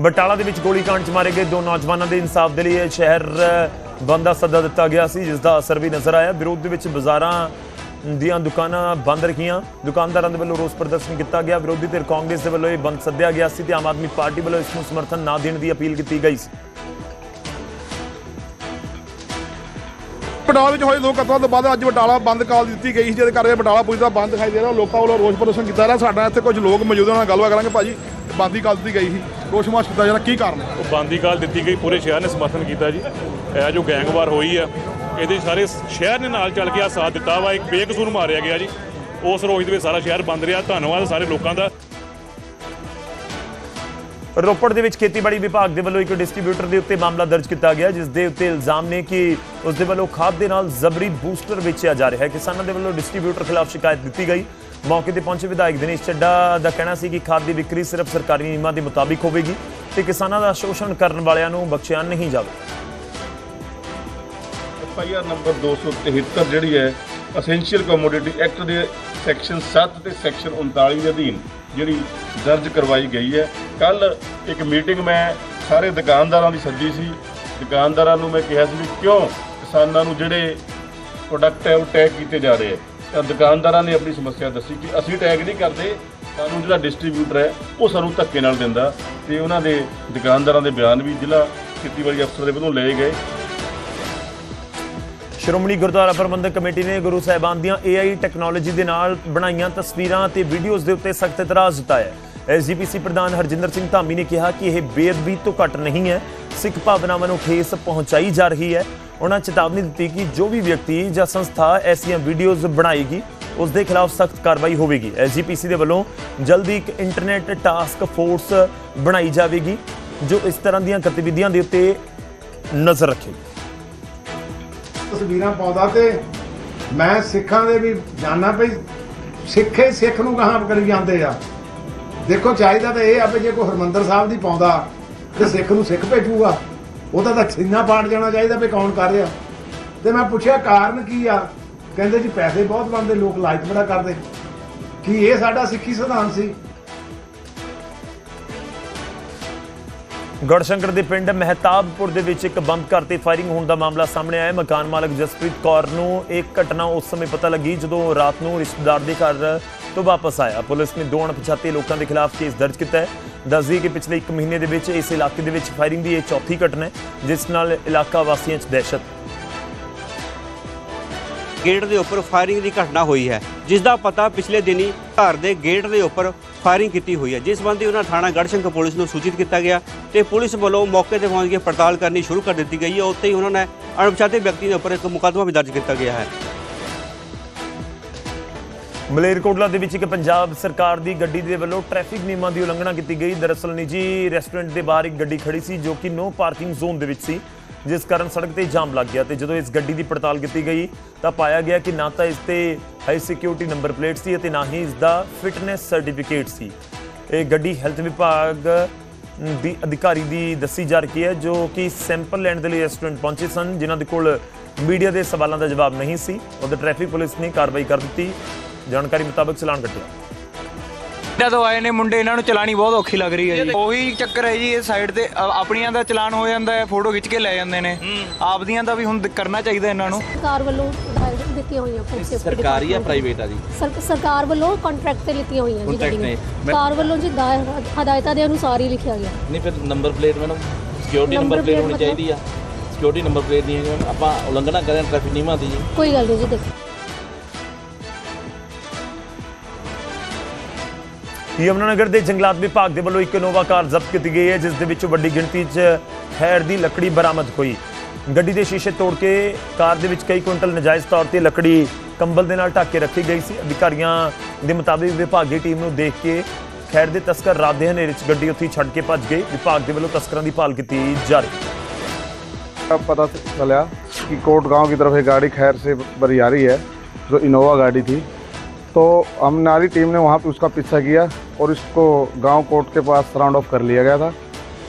ਬਟਾਲਾ ਦੇ ਵਿੱਚ ਗੋਲੀकांड 'ਚ ਮਾਰੇ ਗਏ ਦੋ ਨੌਜਵਾਨਾਂ ਦੇ ਇਨਸਾਫ ਦੇ ਲਈ ਇਹ ਸ਼ਹਿਰ ਬੰਦ ਦਾ ਸੱਦਾ ਦਿੱਤਾ ਗਿਆ ਸੀ, ਜਿਸ ਦਾ ਅਸਰ ਵੀ ਨਜ਼ਰ ਆਇਆ। ਵਿਰੋਧ ਦੇ ਵਿੱਚ ਬਾਜ਼ਾਰਾਂ ਦੀਆਂ ਦੁਕਾਨਾਂ ਬੰਦ ਰੱਖੀਆਂ ਦੁਕਾਨਦਾਰਾਂ ਦੇ ਵੱਲੋਂ ਰੋਸ ਪ੍ਰਦਰਸ਼ਨ ਕੀਤਾ ਗਿਆ। ਵਿਰੋਧੀ ਧਿਰ ਕਾਂਗਰਸ ਦੇ ਵੱਲੋਂ ਇਹ ਬੰਦ ਸੱਦਿਆ ਗਿਆ ਸੀ ਤੇ ਆਮ ਆਦਮੀ ਪਾਰਟੀ ਵੱਲੋਂ ਇਸ ਨੂੰ ਸਮਰਥਨ ਨਾ ਦੇਣ ਦੀ ਅਪੀਲ ਕੀਤੀ ਗਈ ਸੀ। ਬਟਾਲਾ ਵਿੱਚ ਹੋਏ ਦੋ ਕਤਲਾਂ ਤੋਂ ਬਾਅਦ ਅੱਜ ਬਟਾਲਾ ਬੰਦ ਕਾਲ ਦਿੱਤੀ ਗਈ ਸੀ, ਜਿਹਦੇ ਕਰਕੇ ਬਟਾਲਾ ਪੁਲਿਸ ਦਾ ਬੰਦ ਦਿਖਾਈ ਦੇ ਰਿਹਾ। ਲੋਕਾਂ ਵੱਲੋਂ ਰੋਸ ਪ੍ਰਦਰਸ਼ਨ ਕੀਤਾ ਰਿਹਾ। ਸਾਡਾ ਇੱਥੇ ਕੁਝ ਲੋਕ ਮੌਜੂਦ ਉਹਨਾਂ ਨਾਲ ਗੱਲਬਾਤ ਕਰਾਂਗੇ। ਭਾਜੀ, ਬੰਦੀ ਕਾਲ ਦਿੱਤੀ ਗਈ ਸੀ। ਰੋਸ ਮਾਰਚ ਕੀਤਾ ਜਿਹੜਾ ਕੀ ਕਾਰਨ ਹੈ? ਉਹ ਬੰਦੀ ਕਾਲ ਦਿੱਤੀ ਗਈ, ਪੂਰੇ ਸ਼ਹਿਰ ਨੇ ਸਮਰਥਨ ਕੀਤਾ ਜੀ। ਇਹ ਜੋ ਗੈਂਗਵਾਰ ਹੋਈ ਆ, ਇਹਦੇ ਸਾਰੇ ਸ਼ਹਿਰ ਨੇ ਨਾਲ ਚੱਲ ਕੇ ਆ ਸਾਥ ਦਿੱਤਾ ਵਾ, ਇੱਕ ਬੇਕਸੂਰ ਮਾਰਿਆ ਗਿਆ ਜੀ। ਉਸ ਰੋਜ਼ ਦੇ ਵਿੱਚ ਸਾਰਾ ਸ਼ਹਿਰ ਬੰਦ ਰਿਹਾ, ਧੰਨਵਾਦ ਸਾਰੇ ਲੋਕਾਂ ਦਾ। ਰੋਪੜ ਦੇ ਵਿੱਚ ਖੇਤੀਬਾੜੀ ਵਿਭਾਗ ਦੇ ਵੱਲੋਂ ਇੱਕ ਡਿਸਟ੍ਰੀਬਿਊਟਰ ਦੇ ਉੱਤੇ ਮਾਮਲਾ ਦਰਜ ਕੀਤਾ ਗਿਆ, ਜਿਸ ਦੇ ਉੱਤੇ ਇਲਜ਼ਾਮ ਨੇ ਕਿ ਉਸ ਦੇ ਵੱਲੋਂ ਖਾਦ ਦੇ ਨਾਲ ਜ਼ਬਰੀ ਬੂਸਟਰ ਵੇਚਿਆ ਜਾ ਰਿਹਾ ਹੈ। ਕਿਸਾਨਾਂ ਦੇ ਵੱਲੋਂ ਡਿਸਟ੍ਰੀਬਿਊਟਰ ਖਿਲਾਫ ਸ਼ਿਕਾਇਤ ਦਿੱਤੀ ਗਈ। ਮੌਕੇ ਤੇ ਪਹੁੰਚੇ ਵਿਧਾਇਕ ਦਿਨੇਸ਼ ਚੱਡਾ ਦਾ ਕਹਿਣਾ ਸੀ ਕਿ ਖਾਦ ਦੀ ਵਿਕਰੀ ਸਿਰਫ ਸਰਕਾਰੀ ਨਿਯਮਾਂ ਦੇ ਮੁਤਾਬਿਕ ਹੋਵੇਗੀ ਤੇ ਕਿਸਾਨਾਂ ਦਾ ਸ਼ੋਸ਼ਣ ਕਰਨ ਵਾਲਿਆਂ ਨੂੰ ਬਖਸ਼ਿਆ ਨਹੀਂ ਜਾਵੇ। ਐਫਆਈਆਰ ਨੰਬਰ 273 ਜਿਹੜੀ ਹੈ ਅਸੈਂਸ਼ੀਅਲ ਕਮੋਡਿਟੀ ਐਕਟ ਦੇ ਸੈਕਸ਼ਨ 7 ਤੇ ਸੈਕਸ਼ਨ 39 ਦੇ ਅਧੀਨ ਜਿਹੜੀ ਦਰਜ ਕਰਵਾਈ ਗਈ ਹੈ। ਕੱਲ ਇੱਕ ਮੀਟਿੰਗ ਮੈਂ ਸਾਰੇ ਦੁਕਾਨਦਾਰਾਂ ਦੀ ਸੱਦੀ ਸੀ। ਦੁਕਾਨਦਾਰਾਂ ਨੂੰ ਮੈਂ ਕਿਹਾ ਸੀ ਵੀ ਕਿਉਂ ਕਿਸਾਨਾਂ ਨੂੰ ਜਿਹੜੇ ਪ੍ਰੋਡਕਟ ਹੈ ਉਹ ਟੈਗ ਕੀਤੇ ਜਾ ਰਹੇ ਹੈ। ਤਾਂ ਦੁਕਾਨਦਾਰਾਂ ਨੇ ਆਪਣੀ ਸਮੱਸਿਆ ਦੱਸੀ ਕਿ ਅਸੀਂ ਟੈਗ ਨਹੀਂ ਕਰਦੇ, ਸਾਨੂੰ ਜਿਹੜਾ ਡਿਸਟ੍ਰੀਬਿਊਟਰ ਹੈ ਉਹ ਸਾਨੂੰ ਧੱਕੇ ਨਾਲ ਦਿੰਦਾ। ਤੇ ਉਹਨਾਂ ਦੇ ਦੁਕਾਨਦਾਰਾਂ ਦੇ ਬਿਆਨ ਵੀ ਜ਼ਿਲ੍ਹਾ ਖੇਤੀਬਾੜੀ ਅਫਸਰ ਦੇ ਵੱਲੋਂ ਲਏ ਗਏ। ਸ਼੍ਰੋਮਣੀ ਗੁਰਦੁਆਰਾ ਪ੍ਰਬੰਧਕ ਕਮੇਟੀ ਨੇ ਗੁਰੂ ਸਾਹਿਬਾਨ ਦੀਆਂ AI ਟੈਕਨੋਲੋਜੀ ਦੇ ਨਾਲ ਬਣਾਈਆਂ ਤਸਵੀਰਾਂ ਤੇ ਵੀਡੀਓਜ਼ ਦੇ ਉੱਤੇ ਸਖਤ ਇਤਰਾਜ਼ ਜਤਾਇਆ ਐਸਜੀਪੀਸੀ ਪ੍ਰਧਾਨ ਹਰਜਿੰਦਰ ਸਿੰਘ ਧਾਮੀ ਨੇ ਕਿਹਾ ਕਿ ਇਹ ਬੇਅਦਬੀ ਤੋਂ ਘੱਟ ਨਹੀਂ ਹੈ। ਸਿੱਖ ਭਾਵਨਾਵਾਂ ਨੂੰ ਠੇਸ ਪਹੁੰਚਾਈ ਜਾ ਰਹੀ ਹੈ। ਉਹਨਾਂ ਚੇਤਾਵਨੀ ਦਿੱਤੀ ਕਿ ਜੋ ਵੀ ਵਿਅਕਤੀ ਜਾਂ ਸੰਸਥਾ ਐਸੀਆਂ ਵੀਡੀਓਜ਼ ਬਣਾਏਗੀ, ਉਸ ਦੇ ਖਿਲਾਫ ਸਖਤ ਕਾਰਵਾਈ ਹੋਵੇਗੀ। ਐਸਜੀਪੀਸੀ ਦੇ ਵੱਲੋਂ ਜਲਦੀ ਇੱਕ ਇੰਟਰਨੈਟ ਟਾਸਕ ਫੋਰਸ ਬਣਾਈ ਜਾਵੇਗੀ, ਜੋ ਇਸ ਤਰ੍ਹਾਂ ਦੀਆਂ ਗਤੀਵਿਧੀਆਂ ਦੇ ਉੱਤੇ ਨਜ਼ਰ ਰੱਖੇਗੀ। ਤਸਵੀਰਾਂ ਪਾਉਂਦਾ ਤੇ ਮੈਂ ਸਿੱਖਾਂ ਦੇ ਵੀ ਜਾਣਾ ਪਈ ਸਿੱਖੇ ਸਿੱਖ ਨੂੰ ਕਹਾਂ ਕਰੀ ਜਾਂਦੇ ਆ। ਦੇਖੋ ਚਾਹੀਦਾ ਤਾਂ ਇਹ ਆ ਵੀ ਜੇ ਕੋਈ ਹਰਮੰਦਰ ਸਾਹਿਬ ਦੀ ਪਾਉਂਦਾ ਤੇ ਸਿੱਖ ਨੂੰ ਸਿੱਖ ਭੇਜੂਗਾ ਉਹਦਾ ਤਾਂ ਸੀਨਾ ਪਾੜ ਜਾਣਾ ਚਾਹੀਦਾ ਵੀ ਕੌਣ ਕਰ ਰਿਹਾ। ਤੇ ਮੈਂ ਪੁੱਛਿਆ ਕਾਰਨ ਕੀ ਆ? ਕਹਿੰਦੇ ਜੀ ਪੈਸੇ ਬਹੁਤ ਬਣਦੇ, ਲੋਕ ਲਾਇਕ ਬੜਾ ਕਰਦੇ। ਕੀ ਇਹ ਸਾਡਾ ਸਿੱਖੀ ਸਿਧਾਂਤ ਸੀ? ਗੜਸ਼ੰਕਰ ਦੇ ਪਿੰਡ ਮਹਿਤਾਬਪੁਰ ਦੇ ਵਿੱਚ ਇੱਕ ਬੰਬ ਘਰ ਤੇ ਫਾਇਰਿੰਗ ਹੋਣ ਦਾ ਮਾਮਲਾ ਸਾਹਮਣੇ ਆਇਆ। ਮਕਾਨ ਮਾਲਕ ਜਸਪ੍ਰੀਤ ਕੌਰ ਨੂੰ ਇਹ ਘਟਨਾ ਉਸ ਸਮੇਂ ਪਤਾ ਲੱਗੀ ਜਦੋਂ ਰਾਤ ਨੂੰ ਰਿਸ਼ਤੇਦਾਰ ਦੇ ਘਰ ਤੋਂ ਵਾਪਸ ਆਇਆ। ਪੁਲਿਸ ਨੇ ਦੋ ਅਣਪਛਾਤੇ ਲੋਕਾਂ ਦੇ ਖਿਲਾਫ ਕੇਸ ਦਰਜ ਕੀਤਾ ਹੈ। ਦੱਸਦੀ ਕਿ ਪਿਛਲੇ 1 ਮਹੀਨੇ ਦੇ ਵਿੱਚ ਇਸ ਇਲਾਕੇ ਦੇ ਵਿੱਚ ਫਾਇਰਿੰਗ ਦੀ ਇਹ ਚੌਥੀ ਘਟਨਾ ਹੈ, ਜਿਸ ਨਾਲ ਇਲਾਕਾ ਵਾਸੀਆਂ 'ਚ ਦਹਿਸ਼ਤ। ਗੇਟ ਦੇ ਉੱਪਰ ਫਾਇਰਿੰਗ ਦੀ ਘਟਨਾ ਹੋਈ ਹੈ, ਜਿਸ ਦਾ ਪਤਾ ਪਿਛਲੇ ਦਿਨੀ ਘਰ ਦੇ ਗੇਟ ਦੇ ਉੱਪਰ ਫਾਇਰਿੰਗ ਕੀਤੀ ਹੋਈ ਹੈ। ਜਿਸ ਸੰਬੰਧੀ ਉਹਨਾਂ ਥਾਣਾ ਗੜਸ਼ੰਕਰ ਪੁਲਿਸ ਨੂੰ ਸੂਚਿਤ ਕੀਤਾ ਗਿਆ ਤੇ ਪੁਲਿਸ ਵੱਲੋਂ ਮੌਕੇ ਤੇ ਪਹੁੰਚ ਕੇ ਪੜਤਾਲ ਕਰਨੀ ਸ਼ੁਰੂ ਕਰ ਦਿੱਤੀ ਗਈ ਹੈ। ਉੱਥੇ ਹੀ ਉਹਨਾਂ ਨੇ ਅਣਪਛਾਤੇ ਵਿਅਕਤੀ ਦੇ ਉੱਪਰ ਇੱਕ ਮੁਕੱਦਮਾ ਵੀ ਦਰਜ ਕੀਤਾ ਗਿਆ ਹੈ। ਮਲੇਰਕੋਟਲਾ ਦੇ ਵਿੱਚ ਇੱਕ ਪੰਜਾਬ ਸਰਕਾਰ ਦੀ ਗੱਡੀ ਦੇ ਵੱਲੋਂ ਟ੍ਰੈਫਿਕ ਨਿਯਮਾਂ ਦੀ ਉਲੰਘਣਾ ਕੀਤੀ ਗਈ। ਦਰਅਸਲ ਨਿੱਜੀ ਰੈਸਟੋਰੈਂਟ ਦੇ ਬਾਹਰ ਇੱਕ ਗੱਡੀ ਖੜੀ ਸੀ ਜੋ ਕਿ ਨੋ ਪਾਰਕਿੰਗ ਜ਼ੋਨ ਦੇ ਵਿੱਚ ਸੀ, ਜਿਸ ਕਾਰਨ ਸੜਕ ਤੇ ਜਾਮ ਲੱਗ ਗਿਆ ਤੇ ਜਦੋਂ ਇਸ ਗੱਡੀ ਦੀ ਪੜਤਾਲ ਕੀਤੀ ਗਈ ਤਾਂ ਪਾਇਆ ਗਿਆ ਕਿ ਨਾ ਤਾਂ ਇਸ ਤੇ ਹਾਈ ਸਿਕਿਉਰਿਟੀ ਨੰਬਰ ਪਲੇਟ ਸੀ ਅਤੇ ਨਾ ਹੀ ਇਸ ਦਾ ਫਿਟਨੈਸ ਸਰਟੀਫਿਕੇਟ ਸੀ। ਇਹ ਗੱਡੀ ਹੈਲਥ ਵਿਭਾਗ ਦੀ ਅਧਿਕਾਰੀ ਦੀ ਦੱਸੀ ਜਾ ਰਹੀ ਹੈ, ਜੋ ਕਿ ਸੈਂਪਲ ਲੈਣ ਦੇ ਲਈ ਰੈਸਟੋਰੈਂਟ ਪਹੁੰਚੇ ਸਨ, ਜਿਨ੍ਹਾਂ ਦੇ ਕੋਲ ਮੀਡੀਆ ਦੇ ਸਵਾਲਾਂ ਦਾ ਜਵਾਬ ਨਹੀਂ ਸੀ। ਉਧਰ ਟ੍ਰੈਫਿਕ ਪੁਲਿਸ ਨੇ ਕਾਰਵਾਈ ਕਰ ਦਿੱਤੀ। ਜਾਣਕਾਰੀ ਮੁਤਾਬਕ ਚਲਾਨ ਕੱਟਿਆ। ਜਦੋਂ ਆਏ ਨੇ ਮੁੰਡੇ ਇਹਨਾਂ ਨੂੰ ਚਲਾਣੀ ਬਹੁਤ ਔਖੀ ਲੱਗ ਰਹੀ ਹੈ ਜੀ। ਉਹੀ ਚੱਕਰ ਹੈ ਜੀ ਇਹ ਸਾਈਡ ਤੇ ਅ- ਆਪਣੀਆਂ ਦਾ ਚਲਾਨ ਹੋ ਜਾਂਦਾ ਹੈ ਫੋਟੋ ਖਿੱਚ ਕੇ ਲੈ ਜਾਂਦੇ ਨੇ। ਆਪਦੀਆਂ ਦਾ ਵੀ ਹੁਣ ਦ- ਕਰਨਾ ਚਾਹੀਦਾ ਇਹਨਾਂ ਨੂੰ। ਸਰਕਾਰ ਵੱਲੋਂ ਹਦਾਇਤਾਂ ਦਿੱਤੀਆਂ ਹੋਈਆਂ ਫੂਡ ਸੇਫਟੀ ਸਰਕਾਰੀ ਆ ਪ੍ਰਾਈਵੇਟ ਆ ਜੀ? ਸਰ- ਸਰਕਾਰ ਵੱਲੋਂ ਕੰਟਰੈਕਟ ਤੇ ਲਿੱਤੀਆਂ ਹੋਈਆਂ ਜੀ Contract ਗੱਡੀਆਂ। ਨੇ। ਮੈਂ- ਸਰਕਾਰ ਵੱਲੋਂ ਜੀ ਦਾ- ਹਦਾਇਤਾਂ ਦੇ ਅਨੁਸਾਰ ਹੀ ਲਿਖਿਆ ਗਿਆ। ਨਹੀਂ ਫਿਰ number plate madam security number plate ਹੋਣੀ? ਚਾਹੀਦੀ ਆ। ਸਿਕਿਉਰਿਟੀ ਨੰਬਰ ਪਲੇਟ ਨਹੀਂ ਹੈ ਆਪਾਂ ਉਲੰਘਣਾ ਕਰਾਂ ਟ੍ਰੈਫਿਕ ਨਿਯਮਾਂ ਦੀ ਜੀ। ਕੋਈ ਗੱਲ ਨਹੀਂ ਜੀ ਦੇਖੋ। ਯਮੁਨਾਨਗਰ ਦੇ ਜੰਗਲਾਤ ਵਿਭਾਗ ਦੇ ਵੱਲੋਂ ਇੱਕ ਇਨੋਵਾ ਕਾਰ ਜ਼ਬਤ ਕੀਤੀ ਗਈ ਹੈ ਜਿਸ ਦੇ ਵਿੱਚ ਵੱਡੀ ਗਿਣਤੀ 'ਚ ਖੈਰ ਦੀ ਲੱਕੜੀ ਬਰਾਮਦ ਹੋਈ ਗੱਡੀ ਦੇ ਸ਼ੀਸ਼ੇ ਤੋੜ ਕੇ ਕਾਰ ਦੇ ਵਿੱਚ ਕਈ ਕੁਇੰਟਲ ਨਜਾਇਜ਼ ਤੌਰ ਤੇ ਲੱਕੜੀ ਕੰਬਲ ਦੇ ਨਾਲ ਢੱਕ ਕੇ ਰੱਖੀ ਗਈ ਸੀ ਅਧਿਕਾਰੀਆਂ ਦੇ ਮੁਤਾਬਿਕ ਵਿਭਾਗੀ ਟੀਮ ਨੂੰ ਦੇਖ ਕੇ ਖੈਰ ਦੇ ਤਸਕਰ ਰਾਤ ਦੇ ਹਨੇਰੇ 'ਚ ਗੱਡੀ ਉੱਥੇ ਹੀ ਛੱਡ ਕੇ ਭੱਜ ਗਏ ਵਿਭਾਗ ਦੇ ਵੱਲੋਂ ਤਸਕਰਾਂ ਦੀ ਭਾਲ ਕੀਤੀ ਜਾ ਰਹੀ ਹੈ अब पता चला कि कोट गांव की तरफ एक गाड़ी खैर से भरी आ रही है जो इनोवा गाड़ी थी तो हमने हमारी टीम ने वहाँ पे उसका पीछा किया और इसको गांव कोट के पास राउंड ऑफ कर लिया गया था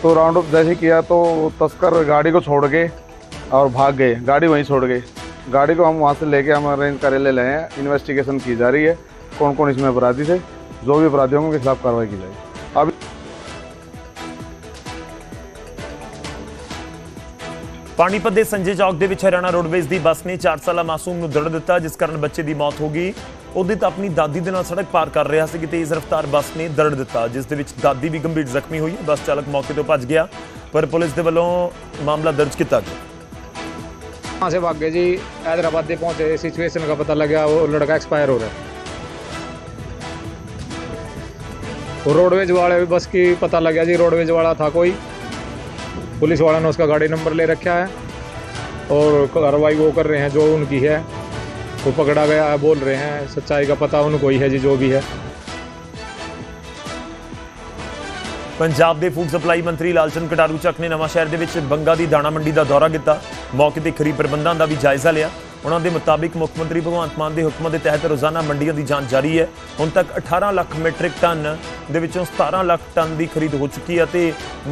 तो राउंड ऑफ जैसे किया तो वो तस्कर गाड़ी को छोड़ के और भाग गए गाड़ी वहीं छोड़ गए गाड़ी को हम वहाँ से लेके हम अरेंज कार्यालय लाए हैं इन्वेस्टिगेशन की जा रही है कौन कौन इसमें अपराधी थे जो भी अपराधी होंगे उनके खिलाफ कार्रवाई की जाएगी अभी ਪਾਣੀਪਤ ਦੇ ਸੰਜੇ ਚੌਕ ਦੇ ਵਿੱਚ ਹਰਿਆਣਾ ਰੋਡਵੇਜ਼ ਦੀ ਬੱਸ ਨੇ 4 ਸਾਲਾ ਮਾਸੂਮ ਨੂੰ ਦੜ ਦਿੱਤਾ ਜਿਸ ਕਾਰਨ ਬੱਚੇ ਦੀ ਮੌਤ ਹੋ ਗਈ ਉਹਦੇ ਤਾਂ ਆਪਣੀ ਦਾਦੀ ਦੇ ਨਾਲ ਸੜਕ ਪਾਰ ਕਰ ਰਿਹਾ ਸੀ ਕਿ ਤੇਜ਼ ਰਫ਼ਤਾਰ ਬੱਸ ਨੇ ਦੜ ਦਿੱਤਾ ਜਿਸ ਦੇ ਵਿੱਚ ਦਾਦੀ ਵੀ ਗੰਭੀਰ ਜ਼ਖਮੀ ਹੋਈ ਹੈ ਬੱਸ ਚਾਲਕ ਮੌਕੇ ਤੋਂ ਭੱਜ ਗਿਆ ਪਰ ਪੁਲਿਸ ਦੇ ਵੱਲੋਂ ਮਾਮਲਾ ਦਰਜ ਕੀਤਾ ਗਿਆ वहाँ से भाग गए जी हैदराबाद में पहुंचे सिचुएशन का पता लगा वो लड़का एक्सपायर हो रहा है वो रोडवेज वाले भी बस की पता लग गया जी रोडवेज वाला था कोई पुलिस वाला ने उसका गाड़ी नंबर ले रखा है और कार्रवाई वो कर रहे हैं जो उनकी है वो पकड़ा गया है बोल रहे हैं सच्चाई का पता उनको ही है जी जो भी है ਪੰਜਾਬ ਦੇ ਫੂਡ ਸਪਲਾਈ ਮੰਤਰੀ ਲਾਲਚੰਦ ਕਟਾਰੂ ਚੱਕ ਨੇ ਨਵਾਂ ਸ਼ਹਿਰ ਦੇ ਵਿੱਚ ਬੰਗਾ ਦੀ ਦਾਣਾ ਮੰਡੀ ਦਾ ਦੌਰਾ ਕੀਤਾ ਮੌਕੇ ਤੇ ਖਰੀਦ ਪ੍ਰਬੰਧਾਂ ਦਾ ਵੀ ਜਾਇਜ਼ਾ ਲਿਆ ਉਹਨਾਂ ਦੇ ਮੁਤਾਬਿਕ ਮੁੱਖ ਮੰਤਰੀ ਭਗਵੰਤ ਮਾਨ ਦੇ ਹੁਕਮਾਂ ਦੇ ਤਹਿਤ ਰੋਜ਼ਾਨਾ ਮੰਡੀਆਂ ਦੀ ਜਾਂਚ ਜਾਰੀ ਹੈ ਹੁਣ ਤੱਕ 18 ਲੱਖ ਮੈਟ੍ਰਿਕ ਟਨ ਦੇ ਵਿੱਚੋਂ 17 ਲੱਖ ਟਨ ਦੀ ਖਰੀਦ ਹੋ ਚੁੱਕੀ ਹੈ ਤੇ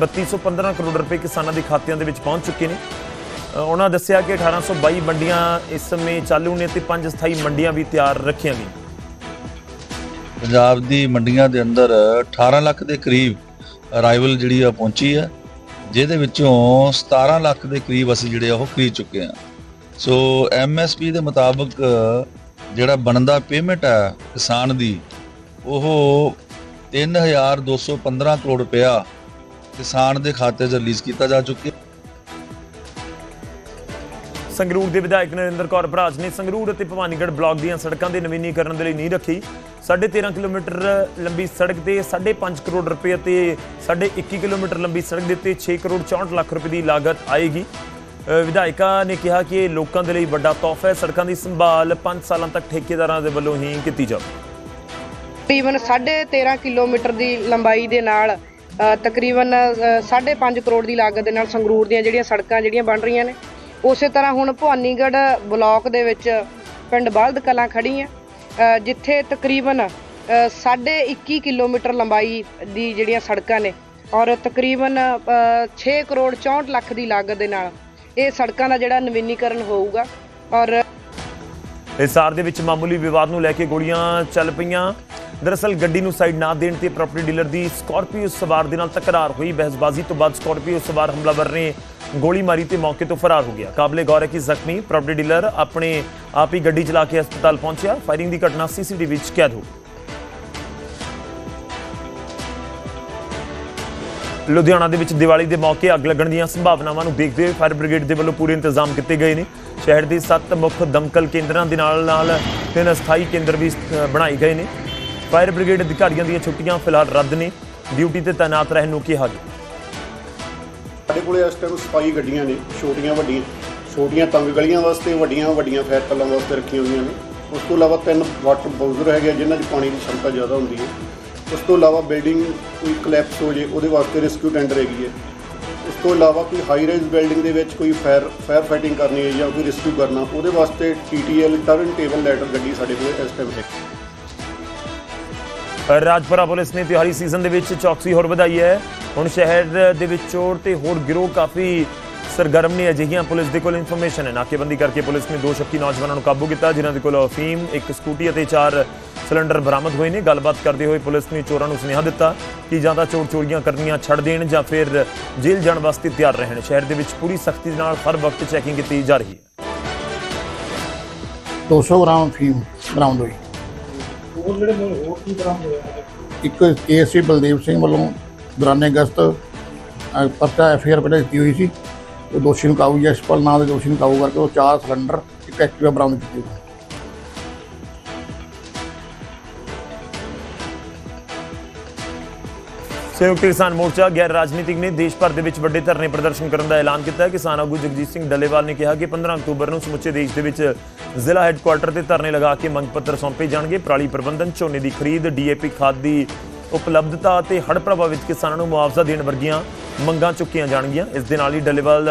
3215 ਕਰੋੜ ਰੁਪਏ ਕਿਸਾਨਾਂ ਦੇ ਖਾਤਿਆਂ ਦੇ ਵਿੱਚ ਪਹੁੰਚ ਚੁੱਕੇ ਨੇ ਅ, ਉਹਨਾਂ ਦੱਸਿਆ ਕਿ 1822 ਮੰਡੀਆਂ ਇਸ ਸਮੇਂ ਚਾਲੂ ਨੇ ਤੇ ਪੰਜ ਸਥਾਈ ਮੰਡੀਆਂ ਵੀ ਤਿਆਰ ਰੱਖੀਆਂ ਗਈਆਂ। ਪੰਜਾਬ ਦੀ ਮੰਡੀਆਂ ਦੇ ਅੰਦਰ 18 ਲੱਖ ਦੇ ਕਰੀਬ ਅਰਾਈਵਲ ਜਿਹੜੀ ਆ ਪਹੁੰਚੀ ਹੈ ਜਿਹਦੇ ਵਿੱਚੋਂ 17 ਲੱਖ ਦੇ ਕਰੀਬ ਅਸੀਂ ਜਿਹੜੇ ਆ ਉਹ ਖਰੀਦ ਚੁੱਕੇ ਹਾਂ ਸੋ ਐਮਐਸਪੀ ਦੇ ਮੁਤਾਬਕ ਜਿਹੜਾ ਬਣਦਾ ਪੇਮੈਂਟ ਹੈ ਕਿਸਾਨ ਦੀ, ਉਹ 3215 ਕਰੋੜ ਰੁਪਇਆ ਕਿਸਾਨ ਦੇ ਖਾਤੇ 'ਚ ਰਿਲੀਜ਼ ਕੀਤਾ ਜਾ ਚੁੱਕਿਆ। ਸੰਗਰੂਰ ਦੇ ਵਿਧਾਇਕ ਨਰਿੰਦਰ ਕੌਰ ਭਰਾਜ ਨੇ ਸੰਗਰੂਰ ਅਤੇ ਭਵਾਨੀਗੜ੍ਹ ਬਲਾਕ ਦੀਆਂ ਸੜਕਾਂ ਦੇ ਨਵੀਨੀਕਰਨ ਦੇ ਲਈ ਨੀਂਹ ਰੱਖੀ। 13.5 ਕਿਲੋਮੀਟਰ ਲੰਬੀ ਸੜਕ ਤੇ 5.5 ਕਰੋੜ ਰੁਪਏ ਅਤੇ 21 ਕਿਲੋਮੀਟਰ ਲੰਬੀ ਸੜਕ ਦੇ ਉੱਤੇ 6 ਕਰੋੜ 64 ਲੱਖ ਰੁਪਏ ਦੀ ਲਾਗਤ ਆਏਗੀ। ਅ, ਵਿਧਾਇਕਾ ਨੇ ਕਿਹਾ ਕਿ ਇਹ ਲੋਕਾਂ ਦੇ ਲਈ ਵੱਡਾ ਤੋਹਫਾ ਹੈ। ਸੜਕਾਂ ਦੀ ਸੰਭਾਲ 5 ਸਾਲਾਂ ਤੱਕ ਠੇਕੇਦਾਰਾਂ ਦੇ ਵੱਲੋਂ ਹੀ ਕੀਤੀ ਜਾਵੇ। ਤਕਰੀਬਨ 13.5 ਕਿਲੋਮੀਟਰ ਦੀ ਲੰਬਾਈ ਦੇ ਨਾਲ ਤਕਰੀਬਨ ਅ, 5.5 ਕਰੋੜ ਦੀ ਲਾਗਤ ਦੇ ਨਾਲ ਸੰਗਰੂਰ ਦੀਆਂ ਜਿਹੜੀਆਂ ਸੜਕਾਂ ਜਿਹੜੀਆਂ ਬਣ ਰਹੀਆਂ ਨੇ ਉਸੇ ਤਰ੍ਹਾਂ ਹੁਣ ਭਵਾਨੀਗੜ੍ਹ ਬਲਾਕ ਦੇ ਵਿੱਚ ਪਿੰਡ ਬਲਦ ਕਲਾਂ ਖੜੀ ਹੈ ਜਿੱਥੇ ਤਕਰੀਬਨ ਅ, ਸਾਢੇ 21 ਕਿਲੋਮੀਟਰ ਲੰਬਾਈ ਦੀ ਜਿਹੜੀਆਂ ਸੜਕਾਂ ਨੇ ਔਰ ਤਕਰੀਬਨ ਅ, 6 ਕਰੋੜ 64 ਲੱਖ ਦੀ ਲਾਗਤ ਦੇ ਨਾਲ ਇਹ ਸੜਕਾਂ ਦਾ ਜਿਹੜਾ ਨਵੀਨੀਕਰਨ ਹੋਊਗਾ ਔਰ ਹਿਸਾਰ ਦੇ ਵਿੱਚ ਮਾਮੂਲੀ ਵਿਵਾਦ ਨੂੰ ਲੈ ਕੇ ਗੋਲੀਆਂ ਚੱਲ ਪਈਆਂ। ਦਰਅਸਲ ਗੱਡੀ ਨੂੰ ਸਾਈਡ ਨਾ ਦੇਣ ਤੇ ਪ੍ਰਾਪਰਟੀ ਡੀਲਰ ਦੀ ਸਕਾਰਪੀਓ ਸਵਾਰ ਦੇ ਨਾਲ ਤਕਰਾਰ ਹੋਈ। ਬਹਿਸਬਾਜ਼ੀ ਤੋਂ ਬਾਅਦ ਸਕਾਰਪੀਓ ਸਵਾਰ ਹਮਲਾਵਰ ਨੇ ਗੋਲੀ ਮਾਰੀ ਤੇ ਮੌਕੇ ਤੋਂ ਫਰਾਰ ਹੋ ਗਿਆ। ਕਾਬਲੇ ਗੌਰ ਹੈ ਕਿ ਜ਼ਖਮੀ ਪ੍ਰਾਪਰਟੀ ਡੀਲਰ ਆਪਣੇ ਆਪ ਹੀ ਗੱਡੀ ਚਲਾ ਕੇ ਹਸਪਤਾਲ ਪਹੁੰਚਿਆ। ਫਾਇਰਿੰਗ ਦੀ ਘਟਨਾ ਸੀਸੀਟੀਵੀ ਵਿੱਚ ਕੈਦ ਹੋ ਗਈ। ਲੁਧਿਆਣਾ ਦੇ ਵਿੱਚ ਦੀਵਾਲੀ ਦੇ ਮੌਕੇ ਅੱਗ ਲੱਗਣ ਦੀਆਂ ਸੰਭਾਵਨਾਵਾਂ ਨੂੰ ਦੇਖਦੇ ਹੋਏ ਫਾਇਰ ਬ੍ਰਿਗੇਡ ਦੇ ਵੱਲੋਂ ਪੂਰੇ ਇੰਤਜ਼ਾਮ ਕੀਤੇ ਗਏ ਨੇ। ਸ਼ਹਿਰ ਦੇ ਸੱਤ ਮੁੱਖ ਦਮਕਲ ਕੇਂਦਰਾਂ ਦੇ ਨਾਲ ਨਾਲ ਤਿੰਨ ਅਸਥਾਈ ਕੇਂਦਰ ਵੀ ਬਣਾਏ ਗਏ ਨੇ। ਫਾਇਰ ਬ੍ਰਿਗੇਡ ਅਧਿਕਾਰੀਆਂ ਦੀਆਂ ਛੁੱਟੀਆਂ ਫਿਲਹਾਲ ਰੱਦ ਨੇ। ਡਿਊਟੀ ਤੇ ਤਾਇਨਾਤ ਰਹਿਣ ਨੂੰ ਕਿਹਾ ਗਿਆ। ਸਾਡੇ ਕੋਲੇ ਇਸ ਟਾਈਮ ਸਫ਼ਾਈ ਗੱਡੀਆਂ ਨੇ ਛੋਟੀਆਂ ਵੱਡੀਆਂ ਛੋਟੀਆਂ ਤੰਗ ਗਲੀਆਂ ਵਾਸਤੇ ਵੱਡੀਆਂ ਵੱਡੀਆਂ ਫਾਇਰ ਕਲਾਂ ਵਾਸਤੇ ਰੱਖੀਆਂ ਹੋਈਆਂ ਨੇ। ਉਸ ਤੋਂ ਇਲਾਵਾ ਤਿੰਨ ਵਾਟਰ ਬਾਊਜ਼ਰ ਹੈਗੇ ਆ, ਜਿਨ੍ਹਾਂ 'ਚ ਪਾਣੀ ਦੀ ਸ਼ਮਤਾ ਜ਼ਿਆਦਾ ਹੁੰਦੀ ਹੈ। ਉਸ ਤੋਂ ਇਲਾਵਾ ਬਿਲਡਿੰਗ ਕੋਈ ਕਲੈਪਸ ਹੋ ਜੇ ਉਹਦੇ ਵਾਸਤੇ ਰੈਸਕਿਊ ਟੈਂਡਰ ਹੈਗੀ ਹੈ। ਉਸ ਤੋਂ ਇਲਾਵਾ ਕੋਈ ਹਾਈ ਰਾਈਜ਼ ਬਿਲਡਿੰਗ ਦੇ ਵਿੱਚ ਕੋਈ ਫਾਇਰ ਫਾਇਰ ਫਾਈਟਿੰਗ ਕਰਨੀ ਹੈ ਜਾਂ ਕੋਈ ਰੈਸਕਿਊ ਕਰਨਾ ਉਹਦੇ ਵਾਸਤੇ ਟੀਟੀਐਲ ਟਰਨ ਟੇਬਲ ਲੈਟਰ ਗੱਡੀ ਸਾਡੇ ਕੋਲ ਇਸ ਟਾਈਮ ਹੈ। ਰਾਜਪੁਰਾ ਪੁਲਿਸ ਨੇ ਤਿਉਹਾਰੀ ਸੀਜ਼ਨ ਦੇ ਵਿੱਚ ਚੌਕਸੀ ਹੋਰ ਵਧਾਈ ਹੈ। ਹੁਣ ਸ਼ਹਿਰ ਦੇ ਵਿੱਚ ਚੋਰ ਤੇ ਹੋਰ ਗਿਰੋਹ ਕਾਫੀ ਸਰਗਰਮ ਨੇ। ਅਜਿਹੀਆਂ ਪੁਲਿਸ ਦੇ ਕੋਲ ਇਨਫੋਰਮੇਸ਼ਨ ਹੈ। ਨਾਕੇਬੰਦੀ ਕਰਕੇ ਪੁਲਿਸ ਨੇ ਦੋ ਸ਼ੱਕੀ ਨੌਜਵਾਨਾਂ ਨੂੰ ਕਾਬੂ ਕੀਤਾ, ਜਿਨ੍ਹਾਂ ਦੇ ਕੋਲ ਅਫੀਮ, ਇੱਕ ਸਕੂਟੀ ਅਤੇ ਚਾਰ ਸਿਲੰਡਰ ਬਰਾਮਦ ਹੋਏ ਨੇ। ਗੱਲਬਾਤ ਕਰਦੇ ਹੋਏ ਪੁਲਿਸ ਨੇ ਚੋਰਾਂ ਨੂੰ ਸੁਨੇਹਾ ਦਿੱਤਾ ਕਿ ਜਾਂ ਤਾਂ ਚੋਰ ਚੋਰੀਆਂ ਕਰਨੀਆਂ ਛੱਡ ਦੇਣ ਜਾਂ ਫਿਰ ਜੇਲ੍ਹ ਜਾਣ ਵਾਸਤੇ ਤਿਆਰ ਰਹਿਣ। ਸ਼ਹਿਰ ਦੇ ਵਿੱਚ ਪੂਰੀ ਸਖਤੀ ਦੇ ਨਾਲ ਹਰ ਵਕਤ ਚੈਕਿੰਗ ਕੀਤੀ ਜਾ ਰਹੀ ਹੈ। 200 ਗ੍ਰਾਮ ਫੀਮ ਬਰਾਮਦ ਹੋਈ। ਹੋਰ ਜਿਹੜੇ ਹੋਰ ਕੀ ਬਰਾਮਦ ਹੋਇਆ ਇੱਕ ਏਐਸਸੀ ਬਲਦੇਵ ਸਿੰਘ ਵੱਲੋਂ ਦੌਰਾਨੇ ਅਗਸਤ ਅਹ, ਪਰਚਾ ਐਫਆਈਆਰ ਪਹਿਲਾਂ ਦਿੱਤੀ ਹੋਈ ਸੀ। ਉਹ ਦੋਸ਼ੀ ਨੂੰ ਕਾਬੂ ਜਸਪਾਲ ਨਾਂ ਦੇ ਦੋਸ਼ੀ ਨੂੰ ਕਾਬੂ ਕਰਕੇ ਉਹ ਚਾਰ ਸਿਲੰਡਰ ਇੱਕ ਐਕਟਿਵਾ ਬਰਾਮਦ ਕੀਤੀ ਹੋਈ ਸੰਯੁਕਤ ਕਿਸਾਨ ਮੋਰਚਾ ਗੈਰ ਰਾਜਨੀਤਿਕ ਨੇ ਦੇਸ਼ ਭਰ ਦੇ ਵਿੱਚ ਵੱਡੇ ਧਰਨੇ ਪ੍ਰਦਰਸ਼ਨ ਕਰਨ ਦਾ ਐਲਾਨ ਕੀਤਾ ਹੈ। ਕਿਸਾਨ ਆਗੂ ਜਗਜੀਤ ਸਿੰਘ ਡੱਲੇਵਾਲ ਨੇ ਕਿਹਾ ਕਿ 15 ਅਕਤੂਬਰ ਨੂੰ ਸਮੁੱਚੇ ਦੇਸ਼ ਦੇ ਵਿੱਚ ਜ਼ਿਲ੍ਹਾ ਹੈੱਡਕੁਆਰਟਰ ਤੇ ਧਰਨੇ ਲਗਾ ਕੇ ਮੰਗ ਪੱਤਰ ਸੌਂਪੇ ਜਾਣਗੇ। ਪਰਾਲੀ ਪ੍ਰਬੰਧਨ ਝੋਨੇ ਦੀ ਖਰੀਦ ਡੀਏਪੀ ਖਾਦ ਦੀ ਉਪਲਬਧਤਾ ਅਤੇ ਹੜ੍ਹ ਪ੍ਰਭਾਵਿਤ ਕਿਸਾਨਾਂ ਨੂੰ ਮੁਆਵਜ਼ਾ ਦੇਣ ਵਰਗੀਆਂ ਮੰਗਾਂ ਚੁੱਕੀਆਂ ਜਾਣਗੀਆਂ। ਇਸ ਦੇ ਨਾਲ ਹੀ ਡੱਲੇਵਾਲ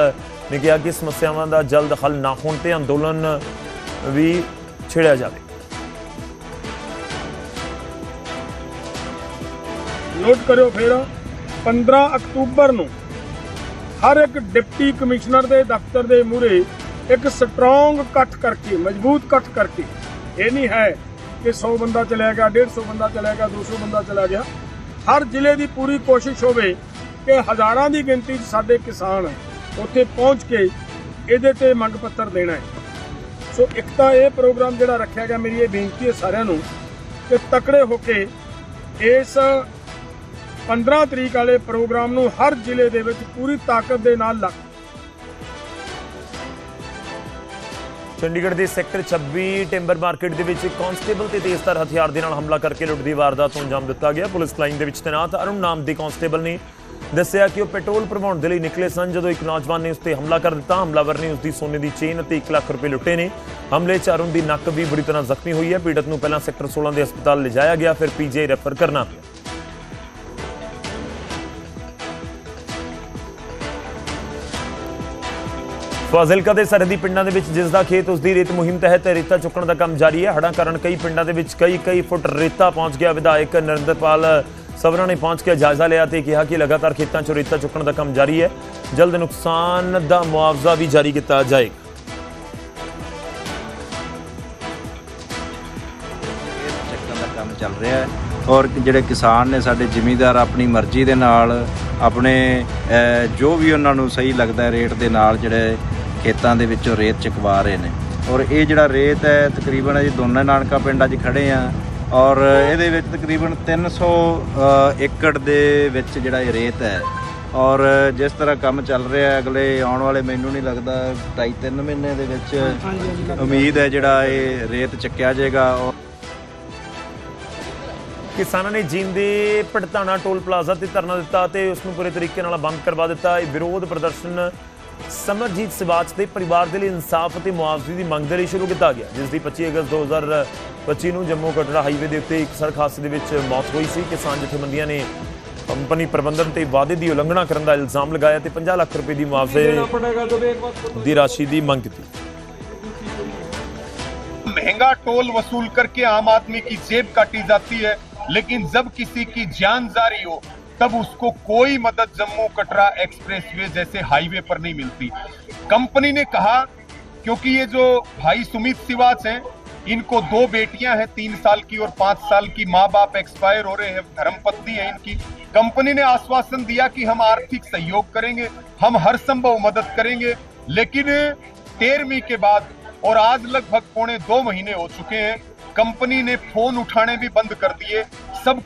ਨੇ ਕਿਹਾ ਕਿ ਸਮੱਸਿਆਵਾਂ ਦਾ ਜਲਦ ਹੱਲ ਨਾ ਹੋਣ ਤੇ ਅੰਦੋਲਨ ਵੀ ਛੇੜਿਆ ਜਾਵੇ। ਨੋਟ ਕਰਿਓ ਫਿਰ 15 ਅਕਤੂਬਰ ਨੂੰ ਹਰ ਇੱਕ ਡਿਪਟੀ ਕਮਿਸ਼ਨਰ ਦੇ ਦਫ਼ਤਰ ਦੇ ਮੂਹਰੇ ਇੱਕ ਸਟਰੋਂਗ ਇਕੱਠ ਕਰਕੇ, ਮਜ਼ਬੂਤ ਇਕੱਠ ਕਰਕੇ, ਇਹ ਨਹੀਂ ਹੈ ਕਿ 100 ਬੰਦਾ ਚਲਿਆ ਗਿਆ 150 ਬੰਦਾ ਚਲਿਆ ਗਿਆ 200 ਬੰਦਾ ਚਲਾ ਗਿਆ। ਹਰ ਜ਼ਿਲ੍ਹੇ ਦੀ ਪੂਰੀ ਕੋਸ਼ਿਸ਼ ਹੋਵੇ ਕਿ ਹਜ਼ਾਰਾਂ ਦੀ ਗਿਣਤੀ 'ਚ ਸਾਡੇ ਕਿਸਾਨ ਉੱਥੇ ਪਹੁੰਚ ਕੇ ਇਹਦੇ ਤੇ ਮੰਗ ਪੱਤਰ ਦੇਣਾ ਹੈ। ਸੋ ਇੱਕ ਤਾਂ ਇਹ ਪ੍ਰੋਗਰਾਮ ਜਿਹੜਾ ਰੱਖਿਆ ਗਿਆ, ਮੇਰੀ ਇਹ ਬੇਨਤੀ ਹੈ ਸਾਰਿਆਂ ਨੂੰ ਕਿ ਤਕੜੇ ਹੋ ਕੇ ਇਸ 15 ਤਰੀਕ ਵਾਲੇ ਪ੍ਰੋਗਰਾਮ ਨੂੰ ਹਰ ਜ਼ਿਲ੍ਹੇ ਦੇ ਵਿੱਚ ਪੂਰੀ ਤਾਕਤ ਦੇ ਨਾਲ ਲੱਗ ਚੰਡੀਗੜ੍ਹ ਦੇ ਸੈਕਟਰ 26 ਟਿੰਬਰ ਮਾਰਕੀਟ ਦੇ ਵਿੱਚ ਇੱਕ ਕਾਂਸਟੇਬਲ ਤੇ ਤੇਜ਼ਧਾਰ ਹਥਿਆਰ ਦੇ ਨਾਲ ਹਮਲਾ ਕਰਕੇ ਲੁੱਟ ਦੀ ਵਾਰਦਾਤ ਨੂੰ ਅੰਜਾਮ ਦਿੱਤਾ ਗਿਆ। ਪੁਲਿਸ ਲਾਈਨ ਦੇ ਵਿੱਚ ਤੈਨਾਤ ਅਰੁਣ ਨਾਮ ਦੇ ਕਾਂਸਟੇਬਲ ਨੇ ਦੱਸਿਆ ਕਿ ਉਹ ਪੈਟਰੋਲ ਭਰਵਾਉਣ ਦੇ ਲਈ ਨਿਕਲੇ ਸਨ। ਜਦੋਂ ਇੱਕ ਨੌਜਵਾਨ ਨੇ ਉਸ ਤੇ ਹਮਲਾ ਕਰ ਦਿੱਤਾ, ਹਮਲਾਵਰ ਨੇ ਉਸ ਦੀ ਸੋਨੇ ਦੀ ਚੇਨ ਅਤੇ 1 ਲੱਖ ਰੁਪਏ ਲੁੱਟੇ ਨੇ। ਹਮਲੇ 'ਚ ਅਰੁਣ ਦੀ ਨੱਕ ਵੀ ਬੁਰੀ ਤਰ੍ਹਾਂ ਜ਼ਖਮੀ ਹੋਈ ਹੈ। ਪੀੜਤ ਨੂੰ ਪਹਿਲਾਂ ਸੈਕਟਰ 16 ਦੇ ਹਸਪਤਾਲ ਲਿਜਾਇਆ ਗਿਆ, ਫਿਰ ਪੀਜੀ ਰੈਫਰ ਕਰਨਾ ਪਿਆ। ਫਾਜ਼ਿਲਕਾ ਦੇ ਸਰਹੱਦੀ ਪਿੰਡਾਂ ਦੇ ਵਿੱਚ ਜਿਸ ਦਾ ਖੇਤ ਉਸ ਦੀ ਰੇਤ ਮੁਹਿੰਮ ਤਹਿਤ ਰੇਤਾ ਚੁੱਕਣ ਦਾ ਕੰਮ ਜਾਰੀ ਹੈ। ਹੜ੍ਹਾਂ ਕਾਰਨ ਕਈ ਪਿੰਡਾਂ ਦੇ ਵਿੱਚ ਕਈ ਕਈ ਫੁੱਟ ਰੇਤਾ ਪਹੁੰਚ ਗਿਆ। ਵਿਧਾਇਕ ਨਰਿੰਦਰਪਾਲ ਸਵਰਾ ਨੇ ਪਹੁੰਚ ਕੇ ਜਾਇਜ਼ਾ ਲਿਆ ਤੇ ਕਿਹਾ ਕਿ ਲਗਾਤਾਰ ਖੇਤਾਂ 'ਚੋਂ ਰੇਤਾ ਚੁੱਕਣ ਦਾ ਕੰਮ ਜਾਰੀ ਹੈ। ਜਲਦ ਨੁਕਸਾਨ ਦਾ ਮੁਆਵਜ਼ਾ ਵੀ ਜਾਰੀ ਕੀਤਾ ਜਾਏਗਾ। ਚੱਕਣ ਦਾ ਕੰਮ ਚੱਲ ਰਿਹਾ ਹੈ ਔਰ ਜਿਹੜੇ ਕਿਸਾਨ ਨੇ ਸਾਡੇ ਜ਼ਿਮੀਂਦਾਰ ਆਪਣੀ ਮਰਜ਼ੀ ਦੇ ਨਾਲ ਆਪਣੇ ਅਹ, ਜੋ ਵੀ ਉਹਨਾਂ ਨੂੰ ਸਹੀ ਲੱਗਦਾ ਹੈ ਰੇਟ ਦੇ ਨਾਲ ਜਿਹੜੇ ਖੇਤਾਂ ਦੇ ਵਿੱਚੋਂ ਰੇਤ ਚਕਵਾ ਰਹੇ ਨੇ। ਔਰ ਇਹ ਜਿਹੜਾ ਰੇਤ ਹੈ ਤਕਰੀਬਨ ਅਸੀਂ ਦੋਨੇ ਨਾਨਕਾ ਪਿੰਡ ਅੱਜ ਖੜੇ ਆ ਔਰ ਇਹਦੇ ਵਿੱਚ ਤਕਰੀਬਨ 300 ਅ, ਏਕੜ ਦੇ ਵਿੱਚ ਜਿਹੜਾ ਇਹ ਰੇਤ ਹੈ। ਔਰ ਜਿਸ ਤਰ੍ਹਾਂ ਕੰਮ ਚੱਲ ਰਿਹਾ ਹੈ ਅਗਲੇ ਆਉਣ ਵਾਲੇ ਮੈਨੂੰ ਨਹੀਂ ਲੱਗਦਾ 2.5 3 ਮਹੀਨੇ ਦੇ ਵਿੱਚ ਉਮੀਦ ਹੈ ਜਿਹੜਾ ਇਹ ਰੇਤ ਚੱਕਿਆ ਜਾਏਗਾ। ਔਰ ਕਿਸਾਨਾਂ ਨੇ ਜੀਂਦੇ ਪੜਤਾਣਾ ਟੋਲ ਪਲਾਜ਼ਾ ਤੇ ਧਰਨਾ ਦਿੱਤਾ ਤੇ ਉਸ ਨੂੰ ਪੂਰੇ ਤਰੀਕੇ ਨਾਲ ਬੰਦ ਕਰਵਾ ਦਿੱਤਾ। ਇਹ ਵਿਰੋਧ ਪ੍ਰਦਰਸ਼ਨ ਸਮਰਜੀਤ ਸਿਵਾਚ ਦੇ ਪਰਿਵਾਰ ਦੇ ਲਈ ਇਨਸਾਫ ਅਤੇ ਮੁਆਵਜ਼ੇ ਦੀ ਮੰਗ ਦੇ ਲਈ ਸ਼ੁਰੂ ਕੀਤਾ ਗਿਆ ਜਿਸ ਦੀ 25 ਅਗਸਤ 2025 ਨੂੰ ਜੰਮੂ ਕਟੜਾ ਹਾਈਵੇ ਦੇ ਉੱਤੇ ਇੱਕ ਸੜਕ ਹਾਦਸੇ ਦੇ ਵਿੱਚ ਮੌਤ ਹੋਈ ਸੀ ਕਿਸਾਨ ਜਥੇਬੰਦੀਆਂ ਨੇ ਕੰਪਨੀ ਪ੍ਰਬੰਧਨ ਤੇ ਵਾਅਦੇ ਦੀ ਉਲੰਘਣਾ ਕਰਨ ਦਾ ਇਲਜ਼ਾਮ ਲਗਾਇਆ ਤੇ 50 ਲੱਖ ਰੁਪਏ ਦੀ ਮੁਆਵਜ਼ੇ ਦੀ ਰਾਸ਼ੀ ਦੀ ਮੰਗ ਕੀਤੀ महंगा टोल वसूल करके आम आदमी की जेब काटी जाती है लेकिन जब किसी की जान जा रही हो तब उसको कोई मदद जम्मू कटरा एक्सप्रेसवे जैसे हाईवे पर नहीं मिलती। कंपनी ने कहा, क्योंकि ये जो भाई सुमित सिवाच हैं, इनको दो बेटियाँ हैं, तीन साल की और पाँच साल की माँ बाप एक्सपायर हो रहे हैं, धर्मपत्नी है इनकी। कंपनी ने आश्वासन दिया कि हम आर्थिक सहयोग करेंगे, हम हर संभव मदद करेंगे, लेकिन तेरहवीं के बाद, और आज लगभग पौने दो महीने हो चुके हैं, कंपनी ने फ़ोन उठाने भी बंद कर दिए, सब